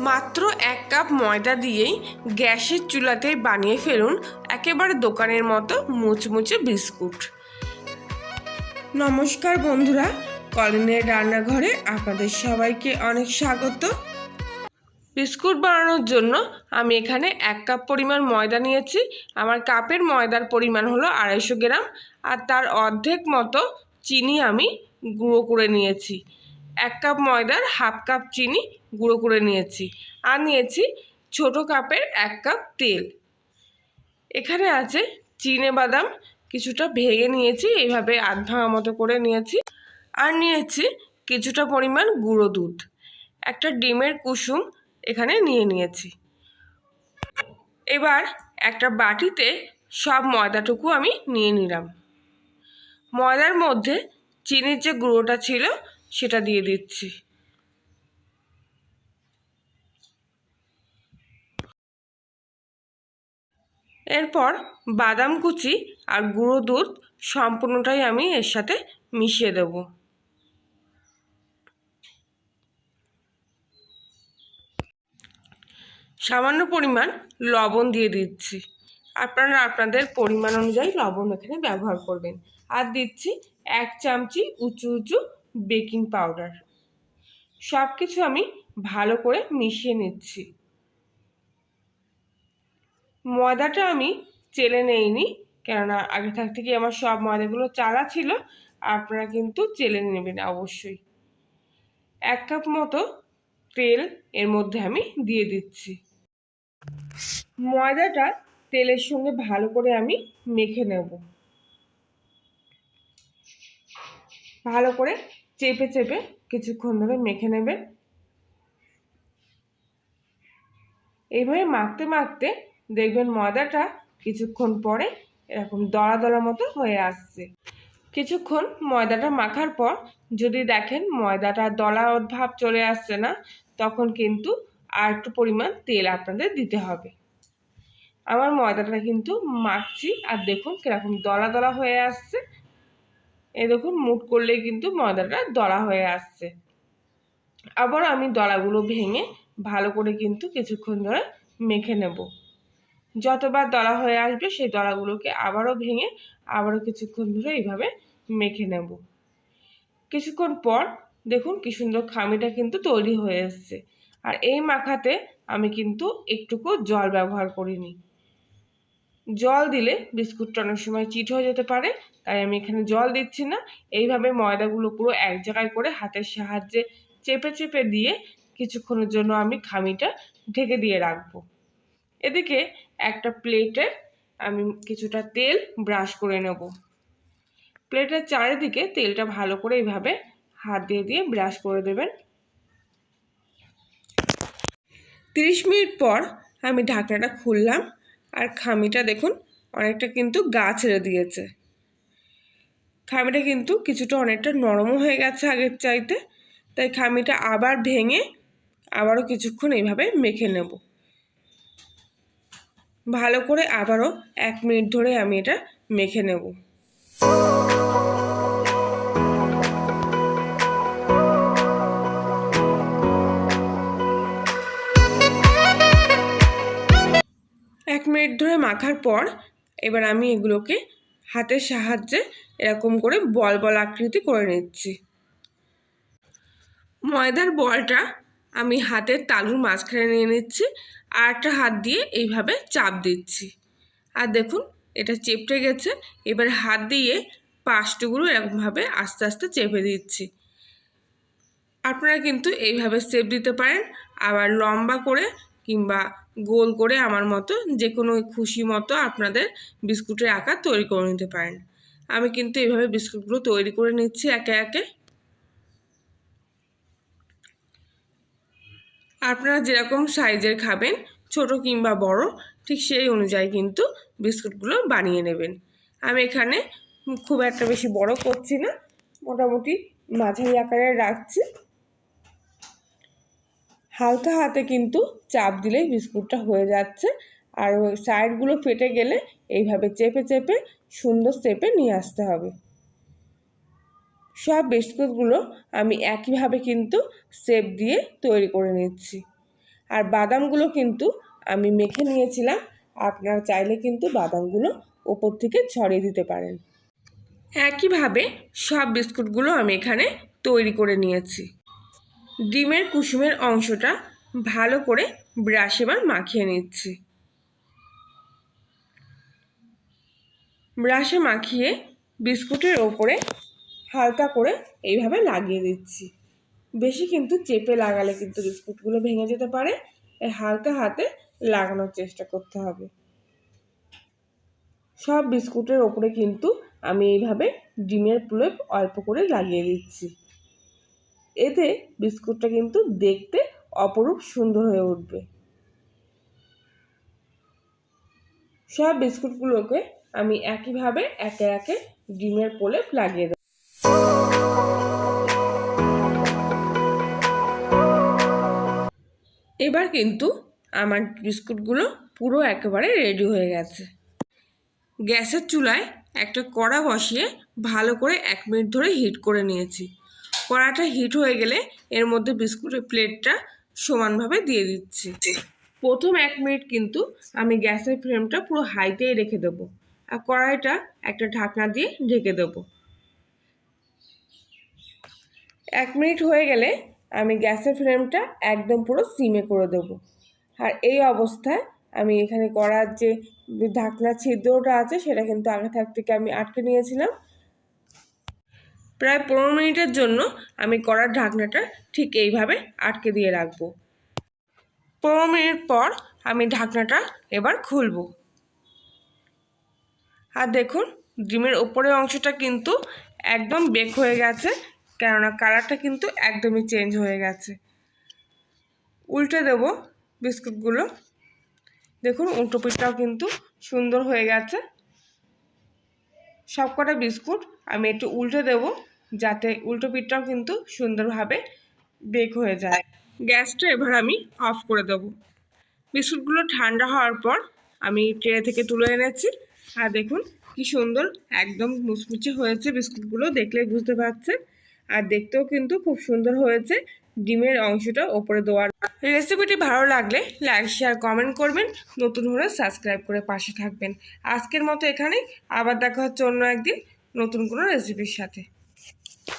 মাত্র এক কাপ ময়দা দিয়েই গ্যাসের চুলাতেই বানিয়ে ফেলুন একেবারে দোকানের মতো মুচমুচে বিস্কুট। নমস্কার বন্ধুরা, কলিনের রান্নাঘরে আপনাদের সবাইকে অনেক স্বাগত। বিস্কুট বানানোর জন্য আমি এখানে এক কাপ পরিমাণ ময়দা নিয়েছি। আমার কাপের ময়দার পরিমাণ হলো আড়াইশো গ্রাম আর তার অর্ধেক মতো চিনি আমি গুঁড়ো করে নিয়েছি। এক কাপ ময়দার হাফ কাপ চিনি গুঁড়ো করে নিয়েছি আর নিয়েছি ছোট কাপের এক কাপ তেল। এখানে আছে চিনে বাদাম, কিছুটা ভেঙে নিয়েছি এইভাবে আধ ভাঙা মতো করে নিয়েছি। আর নিয়েছি কিছুটা পরিমাণ গুঁড়ো দুধ, একটা ডিমের কুসুম এখানে নিয়ে নিয়েছি। এবার একটা বাটিতে সব ময়দাটুকু আমি নিয়ে নিলাম। ময়দার মধ্যে চিনির যে গুঁড়োটা ছিল সেটা দিয়ে দিচ্ছি। এরপর বাদাম কুচি আর গুঁড়ো দুধ সম্পূর্ণটাই আমি এর সাথে মিশিয়ে দেব। সামান্য পরিমাণ লবণ দিয়ে দিচ্ছি। আপনারা আপনাদের পরিমাণ অনুযায়ী লবণ এখানে ব্যবহার করবেন। আর দিচ্ছি এক চামচি উঁচু উঁচু বেকিং পাউডার। সব কিছু আমি ভালো করে মিশিয়ে নিচ্ছি। ময়দাটা আমি চেলে নেইনি, কেননা আগে থাকতে কি আমার সব ময়দাগুলো চালা ছিল, আপনারা কিন্তু চেলে নেবেন অবশ্যই। এক কাপ মতো তেল এর মধ্যে আমি দিয়ে দিচ্ছি। ময়দাটা তেলের সঙ্গে ভালো করে আমি মেখে নেব। ভালো করে চেপে চেপে কিছুক্ষণ ধরে মেখে নেবেন। এইভাবে মাখতে মাখতে দেখবেন ময়দাটা কিছুক্ষণ পরে এরকম দলা দলা মতো হয়ে আসছে। কিছুক্ষণ ময়দাটা মাখার পর যদি দেখেন ময়দাটা দলা ভাব চলে আসছে না, তখন কিন্তু আর একটু পরিমাণ তেল আপনাদের দিতে হবে। আমার ময়দাটা কিন্তু মাখছি, আর দেখুন কীরকম দলা দলা হয়ে আসছে। এই দেখুন মুট করলেই কিন্তু ময়দাটা দড়া হয়ে আসছে। আবার আমি দলাগুলো ভেঙে ভালো করে কিন্তু কিছুক্ষণ ধরে মেখে নেব। যতবার দলা হয়ে আসবে, সেই দলাগুলোকে আবারও ভেঙে আবারও কিছুক্ষণ ধরে এইভাবে মেখে নেব। কিছুক্ষণ পর দেখুন কি সুন্দর খামিটা কিন্তু তৈরি হয়ে এসছে। আর এই মাখাতে আমি কিন্তু একটুকু জল ব্যবহার করিনি। জল দিলে বিস্কুটটা অনেক সময় চিট হয়ে যেতে পারে, তাই আমি এখানে জল দিচ্ছি না। এইভাবে ময়দাগুলো পুরো এক জায়গায় করে হাতের সাহায্যে চেপে চেপে দিয়ে কিছুক্ষণের জন্য আমি খামিটা ঢেকে দিয়ে রাখব। এদিকে একটা প্লেটে আমি কিছুটা তেল ব্রাশ করে নেব। প্লেটের চারিদিকে তেলটা ভালো করে এইভাবে হাত দিয়ে দিয়ে ব্রাশ করে দেবেন। তিরিশ মিনিট পর আমি ঢাকনাটা খুললাম। আর খামিটা দেখুন, অনেকটা কিন্তু গা ছেড়ে দিয়েছে। খামিটা কিন্তু কিছুটা অনেকটা নরমও হয়ে গেছে আগের চাইতে, তাই খামিটা আবার ভেঙে আবারও কিছুক্ষণ এইভাবে মেখে নেব। ভালো করে আবারও এক মিনিট ধরে আমি এটা মেখে নেব। মিনিট ধরে মাখার পর এবার আমি এগুলোকে হাতের সাহায্যে এরকম করে বল বল আকৃতি করে নিচ্ছি। ময়দার বলটা আমি হাতের তালুর মাঝখানে নিয়ে নিচ্ছি আর একটা হাত দিয়ে এইভাবে চাপ দিচ্ছি। আর দেখুন, এটা চেপটে গেছে। এবার হাত দিয়ে পাশটুগুলো এরকমভাবে আস্তে আস্তে চেপে দিচ্ছি। আপনারা কিন্তু এইভাবে সেপ দিতে পারেন, আবার লম্বা করে কিংবা গোল করে আমার মতো যে কোনো খুশি মতো আপনাদের বিস্কুটের আকার তৈরি করে নিতে পারেন। আমি কিন্তু এইভাবে বিস্কুটগুলো তৈরি করে নিচ্ছি একে একে। আপনারা যেরকম সাইজের খাবেন, ছোট কিংবা বড়, ঠিক সেই অনুযায়ী কিন্তু বিস্কুটগুলো বানিয়ে নেবেন। আমি এখানে খুব একটা বেশি বড় করছি না, মোটামুটি মাঝারি আকারে রাখছি। হালকা হাতে কিন্তু চাপ দিলেই বিস্কুটটা হয়ে যাচ্ছে। আর ওই সাইডগুলো ফেটে গেলে এইভাবে চেপে চেপে সুন্দর চেপে নিয়ে আসতে হবে। সব বিস্কুটগুলো আমি একইভাবে কিন্তু সেপ দিয়ে তৈরি করে নিচ্ছি। আর বাদামগুলো কিন্তু আমি মেখে নিয়েছিলাম। আপনারা চাইলে কিন্তু বাদামগুলো ওপর থেকে ছড়িয়ে দিতে পারেন। একইভাবে সব বিস্কুটগুলো আমি এখানে তৈরি করে নিয়েছি। ডিমের কুসুমের অংশটা ভালো করে ব্রাশ এবার মাখিয়ে নিচ্ছি। ব্রাশে মাখিয়ে বিস্কুটের ওপরে হালকা করে এইভাবে লাগিয়ে দিচ্ছি। বেশি কিন্তু চেপে লাগালে কিন্তু বিস্কুটগুলো ভেঙে যেতে পারে। হালকা হাতে লাগানোর চেষ্টা করতে হবে। সব বিস্কুটের ওপরে কিন্তু আমি এইভাবে ডিমের প্রলেপ অল্প করে লাগিয়ে দিচ্ছি। এতে বিস্কুটটা কিন্তু দেখতে অপরূপ সুন্দর হয়ে উঠবে। সব বিস্কুটগুলোকে আমি একইভাবে একে একে ডিমের প্রলেপ লাগিয়ে দেবো। এবার কিন্তু আমার বিস্কুটগুলো পুরো একেবারে রেডি হয়ে গেছে। গ্যাসের চুলায় একটা কড়া বসিয়ে ভালো করে এক মিনিট ধরে হিট করে নিয়েছি। কড়াটা হিট হয়ে গেলে এর মধ্যে বিস্কুটের প্লেটটা সমানভাবে দিয়ে দিচ্ছি। প্রথম এক মিনিট কিন্তু আমি গ্যাসের ফ্লেমটা পুরো হাইতেই রেখে দেবো আর কড়াইটা একটা ঢাকনা দিয়ে ঢেকে দেবো। এক মিনিট হয়ে গেলে আমি গ্যাসের ফ্লেমটা একদম পুরো সিমে করে দেবো। আর এই অবস্থায় আমি এখানে করার যে ঢাকনা ছিদ্রটা আছে সেটা কিন্তু আগে থাকতে আমি আটকে নিয়েছিলাম। প্রায় পনেরো মিনিটের জন্য আমি কড়ার ঢাকনাটা ঠিক এইভাবে আটকে দিয়ে রাখব। পনেরো মিনিট পর আমি ঢাকনাটা এবার খুলবো। আর দেখুন, ডিমের ওপরের অংশটা কিন্তু একদম বেক হয়ে গেছে, কেননা কালারটা কিন্তু একদমই চেঞ্জ হয়ে গেছে। উল্টে দেব বিস্কুটগুলো। দেখুন উল্টো পিঠটাও কিন্তু সুন্দর হয়ে গেছে। সবকটা বিস্কুট আমি একটু উল্টে দেব যাতে উল্টো পিঠটাও কিন্তু সুন্দরভাবে বেক হয়ে যায়। গ্যাসটা এবার আমি অফ করে দেব। বিস্কুটগুলো ঠান্ডা হওয়ার পর আমি ট্রে থেকে তুলে এনেছি। আর দেখুন কি সুন্দর একদম মুচমুচে হয়েছে বিস্কুটগুলো দেখলে বুঝতে পারছেন। আর দেখতেও কিন্তু খুব সুন্দর হয়েছে। ডিমের অংশটা ওপরে দেওয়ার। রেসিপিটি ভালো লাগলে লাইক, শেয়ার, কমেন্ট করবেন। নতুন হলে সাবস্ক্রাইব করে পাশে থাকবেন। আজকের মতো এখানে আবার দেখা হচ্ছে অন্য একদিন নতুন কোনো রেসিপির সাথে।